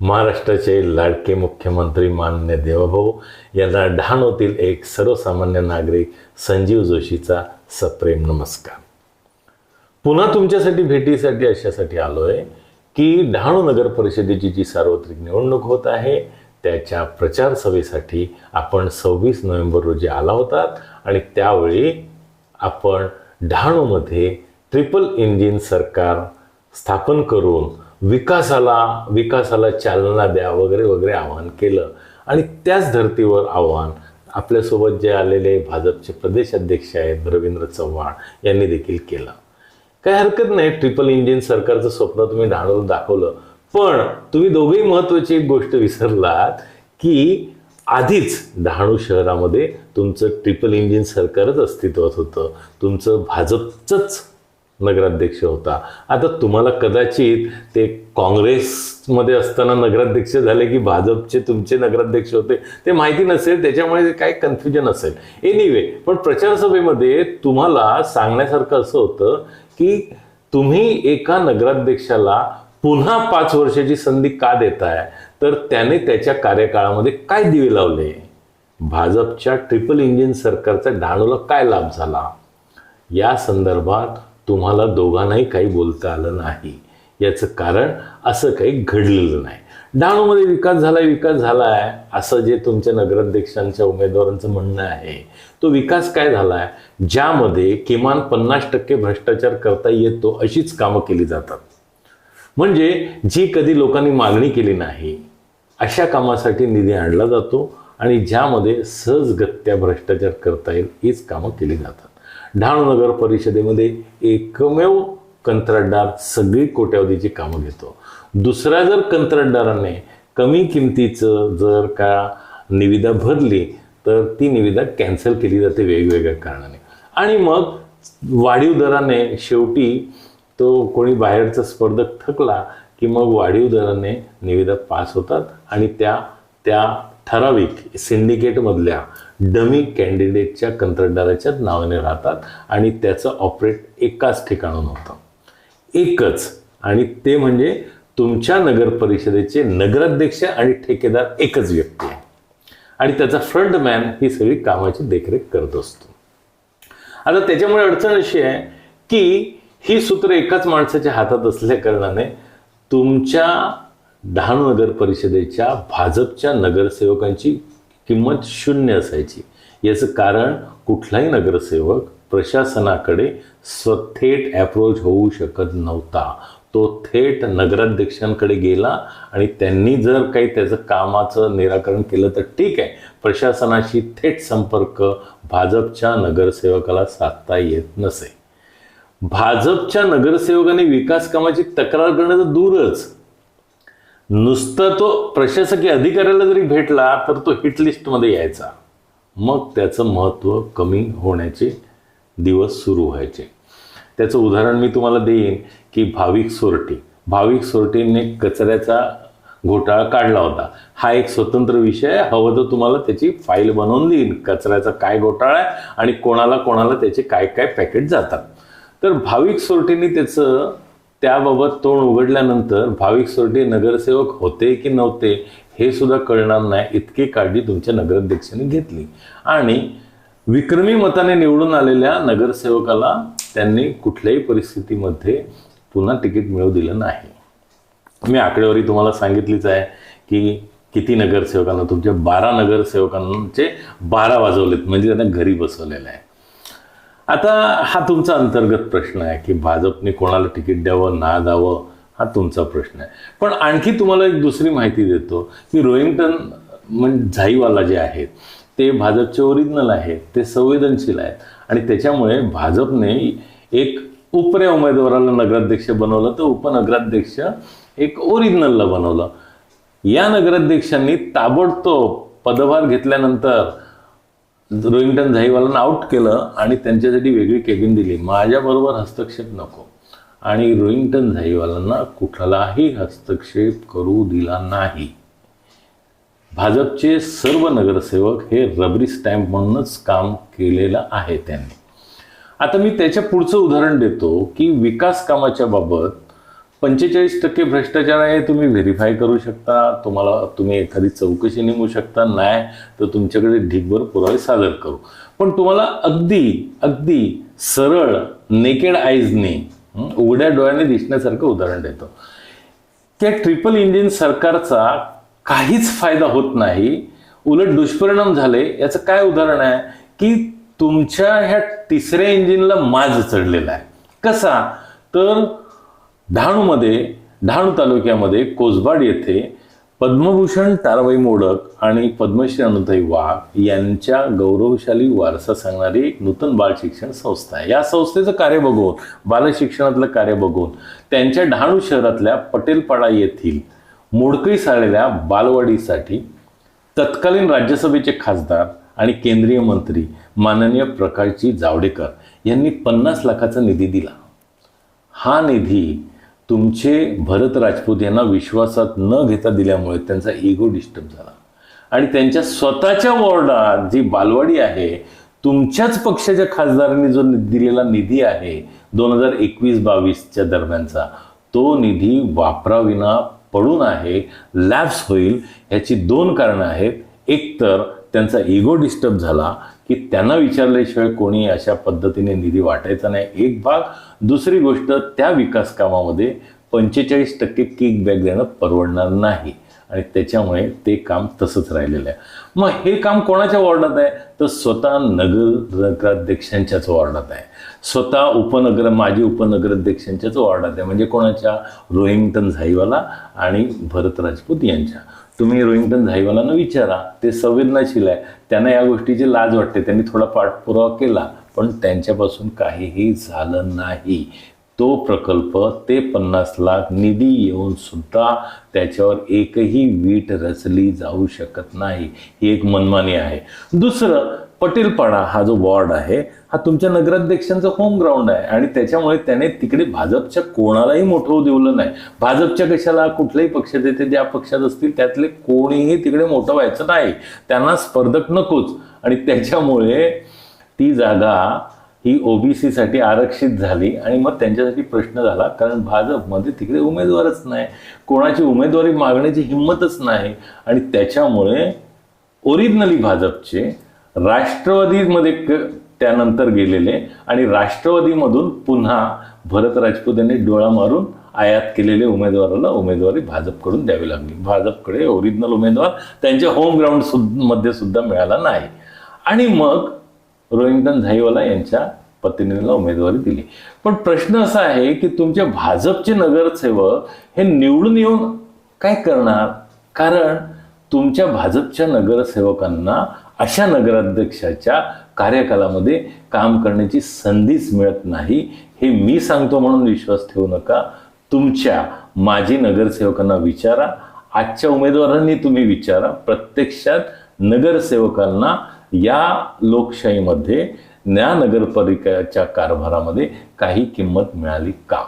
महाराष्ट्राचे लाडके मुख्यमंत्री मान्य देवभाऊ यांना डहाणूतील एक सर्वसामान्य नागरिक संजीव जोशीचा सप्रेम नमस्कार. पुन्हा तुमच्यासाठी भेटीसाठी अशासाठी आलोय की डहाणू नगर परिषदेची जी सार्वत्रिक निवडणूक होत आहे त्याच्या प्रचार सभेसाठी आपण सव्वीस नोव्हेंबर रोजी आला होतात आणि त्यावेळी आपण डहाणूमध्ये ट्रिपल इंजिन सरकार स्थापन करून विकासाला विकासाला चालना द्या वगैरे वगैरे आवाहन केलं. आणि त्याच धर्तीवर आव्हान आपल्यासोबत जे आलेले भाजपचे प्रदेश अध्यक्ष आहेत रवींद्र चव्हाण यांनी देखील केलं. काही हरकत नाही ट्रिपल इंजिन सरकारचं स्वप्न तुम्ही डहाणूला दाखवलं. पण तुम्ही दोघेही महत्वाची एक गोष्ट विसरलात की आधीच डहाणू शहरामध्ये तुमचं ट्रिपल इंजिन सरकारच अस्तित्वात होतं. तुमचं भाजपचंच नगराध्यक्ष होता. आता तुम्हाला कदाचित ते काँग्रेसमध्ये असताना नगराध्यक्ष झाले की भाजपचे तुमचे नगराध्यक्ष होते ते माहिती नसेल त्याच्यामुळे काय कन्फ्युजन असेल. एनिवे पण प्रचारसभेमध्ये तुम्हाला सांगण्यासारखं असं होतं की तुम्ही एका नगराध्यक्षाला पुन्हा पाच वर्षाची संधी का देताय? तर त्याने त्याच्या कार्यकाळामध्ये काय दिवे लावले? भाजपच्या ट्रिपल इंजिन सरकारचा डहाणूला काय लाभ झाला? या संदर्भात तुम्हाला दोघांनाही काही बोलता आलं नाही. याचं कारण असं काही घडलेलं नाही. डहाणूमध्ये विकास झाला विकास झाला आहे असं जे तुमच्या नगराध्यक्षांच्या उमेदवारांचं म्हणणं आहे तो विकास काय झालाय? ज्यामध्ये किमान पन्नास टक्के भ्रष्टाचार करता येतो अशीच कामं केली जातात. म्हणजे जी कधी लोकांनी मागणी केली नाही अशा कामासाठी निधी आणला जातो आणि ज्यामध्ये सहजगत्या भ्रष्टाचार करता येईल हीच कामं केली जातात. डहाणू नगर परिषदेमध्ये एकमेव कंत्राटदार सगळी कोट्यावधीची कामं घेतो. दुसऱ्या जर कंत्राटदाराने कमी किमतीचं जर का निविदा भरली तर ती निविदा कॅन्सल केली जाते वेगवेगळ्या कारणाने. आणि मग वाढीव दराने शेवटी तो कोणी बाहेरचा स्पर्धक थकला की मग वाढीव दराने निविदा पास होतात आणि त्या त्या ठराविक सिंडिकेटमधल्या डमी कॅन्डिडेटच्या कंत्राटदाराच्याच नावाने राहतात आणि त्याचं ऑपरेट एकाच ठिकाणून होतं. एकच. आणि ते म्हणजे तुमच्या नगर परिषदेचे नगराध्यक्ष आणि ठेकेदार एकच व्यक्ती आहे. आणि त्याचा फ्रंटमॅन ही सगळी कामाची देखरेख करत असतो. आता त्याच्यामुळे अडचण अशी आहे की ही सूत्र एकाच माणसाच्या हातात असल्या कारणाने तुमच्या डहाणू नगर परिषदेच्या भाजपच्या नगरसेवकांची किंमत शून्य असायची. याचं कारण कुठलाही नगरसेवक प्रशासनाकडे स्वथेट ॲप्रोच होऊ शकत नव्हता. तो थेट नगराध्यक्षांकडे गेला आणि त्यांनी जर काही त्याचं कामाचं निराकरण केलं तर ठीक आहे. प्रशासनाशी थेट संपर्क भाजपच्या नगरसेवकाला साधता येत नसे. भाजपच्या नगरसेवकाने विकास कामाची तक्रार करणं तर दूरच. नुसतं तो प्रशासकीय अधिकाऱ्याला जरी भेटला तर तो हिट लिस्टमध्ये यायचा. मग त्याचं महत्त्व कमी होण्याचे दिवस सुरू व्हायचे. त्याचं उदाहरण मी तुम्हाला देईन की भाविक सोरटी भाविक सोरटीने कचऱ्याचा घोटाळा काढला होता. हा एक स्वतंत्र विषय हवं तर तुम्हाला त्याची फाईल बनवून देईन. कचऱ्याचा काय घोटाळा आहे आणि कोणाला कोणाला त्याचे काय काय पॅकेट जातात. तर भाविक सोरटीने त्याचं त्याबाबत तोंड उघडल्यानंतर भाविक सोर्डे नगरसेवक होते की नव्हते हे सुद्धा कळणार नाही. इतकी काळजी तुमच्या नगराध्यक्षांनी घेतली. आणि विक्रमी मताने निवडून आलेल्या नगरसेवकाला त्यांनी कुठल्याही परिस्थितीमध्ये पुन्हा तिकीट मिळवू दिलं नाही. मी आकडेवारी तुम्हाला सांगितलीच आहे की किती नगरसेवकांना तुमच्या बारा नगरसेवकांचे बारा वाजवलेत. म्हणजे त्यांना घरी बसवलेलं आहे. आता हा तुमचा अंतर्गत प्रश्न आहे की भाजपने कोणाला तिकीट द्यावं ना द्यावं हा तुमचा प्रश्न आहे. पण आणखी तुम्हाला एक दुसरी माहिती देतो की रोहिंग्टन म्हणजे झाईवाला जे आहेत ते भाजपचे ओरिजिनल आहेत ते संवेदनशील आहेत. आणि त्याच्यामुळे भाजपने एक उपरे उमेदवाराला नगराध्यक्ष बनवलं तर उपनगराध्यक्ष एक ओरिजिनलला बनवलं. या नगराध्यक्षांनी ताबडतोब पदभार घेतल्यानंतर रोहिंग्टन झाईवालांना आउट केलं आणि त्यांच्यासाठी वेगळी केबिन दिली. माझ्याबरोबर हस्तक्षेप नको. आणि रोहिंग्टन झाईवालांना कुठलाही हस्तक्षेप करू दिला नाही. भाजपचे सर्व नगरसेवक हे रबरी स्टॅम्प म्हणूनच काम केलेलं आहे त्यांनी. आता मी त्याच्या पुढचं उदाहरण देतो की विकास कामाच्या बाबत पंचेचाळीस टक्के भ्रष्टाचार आहे तुम्ही व्हेरीफाय करू शकता. तुम्हाला तुम्ही एखादी चौकशी नेमू शकता. नाही तर तुमच्याकडे ढिगभर पुरावे सादर करू. पण तुम्हाला अगदी अगदी सरळ नेकेड आईजने उघड्या डोळ्याने दिसण्यासारखं उदाहरण देतो. त्या ट्रिपल इंजिन सरकारचा काहीच फायदा होत नाही. उलट दुष्परिणाम झाले याचं काय उदाहरण आहे? की तुमच्या ह्या तिसऱ्या इंजिनला माज चढलेला आहे. कसा? तर डहाणूमध्ये डहाणू तालुक्यामध्ये कोसबाड येथे पद्मभूषण ताराबाई मोडक आणि पद्मश्री अनुताई वाघ यांच्या गौरवशाली वारसा सांगणारी एक नूतन बाल शिक्षण संस्था आहे. या संस्थेचं कार्य बघून बालशिक्षणातलं कार्य बघून त्यांच्या डहाणू शहरातल्या पटेलपाडा येथील मोडकळी साळलेल्या बालवाडीसाठी तत्कालीन राज्यसभेचे खासदार आणि केंद्रीय मंत्री माननीय प्रकाशजी जावडेकर यांनी पन्नास लाखाचा निधी दिला. हा निधी तुमचे भरत राजपूत यांना विश्वासात न घेता दिल्यामुळे त्यांचा इगो डिस्टर्ब झाला. आणि त्यांच्या स्वतःच्या वॉर्डात जी बालवाडी आहे तुमच्याच पक्षाच्या खासदारांनी जो दिलेला निधी आहे दोन हजार एकवीस बावीसच्या दरम्यानचा तो निधी वापराविना पडून आहे लॅप्स होईल याची दोन कारणं आहेत. एक तर त्यांचा इगो डिस्टर्ब झाला की त्यांना विचारल्याशिवाय कोणी अशा पद्धतीने निधी वाटायचा नाही. एक भाग. दुसरी गोष्ट त्या विकास कामामध्ये पंचेचाळीस टक्के किक बॅक देणं परवडणार नाही. आणि त्याच्यामुळे ते काम तसंच राहिलेलं आहे. मग हे काम कोणाच्या वॉर्डात आहे? तर स्वतः नगर नगराध्यक्षांच्याच वॉर्डात आहे. स्वतः उपनगर माजी उपनगराध्यक्षांच्याच वॉर्डात आहे. म्हणजे कोणाच्या? रोहिंग्टन झाईवाला आणि भरत राजपूत यांच्या. तुम्ही रोहिंग्टन झाईवालांना विचारा. ते संवेदनशील आहे. त्यांना या गोष्टीची लाज वाटते. त्यांनी थोडा पाठपुरावा केला पण त्यांच्यापासून काहीही झालं नाही. तो प्रकल्प ते पन्नास लाख निधी येऊन सुद्धा त्याच्यावर एकही वीट रचली जाऊ शकत नाही. ही एक मनमानी आहे. दुसरं पटेलपाडा हा जो वॉर्ड आहे हा तुमच्या नगराध्यक्षांचा होम ग्राउंड आहे आणि त्याच्यामुळे त्याने तिकडे भाजपच्या कोणालाही मोठं होऊ दिलं नाही. भाजपच्या कशाला कुठल्याही पक्षात येते ज्या पक्षात असतील त्यातले कोणीही तिकडे मोठं व्हायचं नाही. त्यांना स्पर्धक नकोच. आणि त्याच्यामुळे ती जागा ही ओबीसीसाठी आरक्षित झाली आणि मग त्यांच्यासाठी प्रश्न झाला कारण भाजपमध्ये तिकडे उमेदवारच नाही. कोणाची उमेदवारी मागण्याची हिंमतच नाही. आणि त्याच्यामुळे ओरिजिनली भाजपचे राष्ट्रवादीमध्ये क- त्यानंतर गेलेले आणि राष्ट्रवादीमधून पुन्हा भरत राजपूत यांनी डोळा मारून आयात केलेले उमेदवाराला उमेदवारी भाजपकडून द्यावी लागली. भाजपकडे ओरिजिनल उमेदवार त्यांच्या होम ग्राउंडमध्ये सुद्धा मिळाला नाही. आणि मग रोहिंग्टन झाईवाला यांच्या पत्नीला उमेदवारी दिली. पण प्रश्न असा आहे की तुमच्या भाजपचे नगरसेवक हे निवडून येऊन काय करणार? कारण तुमच्या भाजपच्या नगरसेवकांना अशा नगराध्यक्षाच्या कार्यकालामध्ये काम करण्याची संधीच मिळत नाही. हे मी सांगतो म्हणून विश्वास ठेवू नका. तुमच्या माजी नगरसेवकांना विचारा. आजच्या उमेदवारांनी तुम्ही विचारा. प्रत्यक्षात नगरसेवकांना या लोकशाहीमध्ये न्या नगरपालिकेच्या कारभारामध्ये काही किंमत मिळाली का?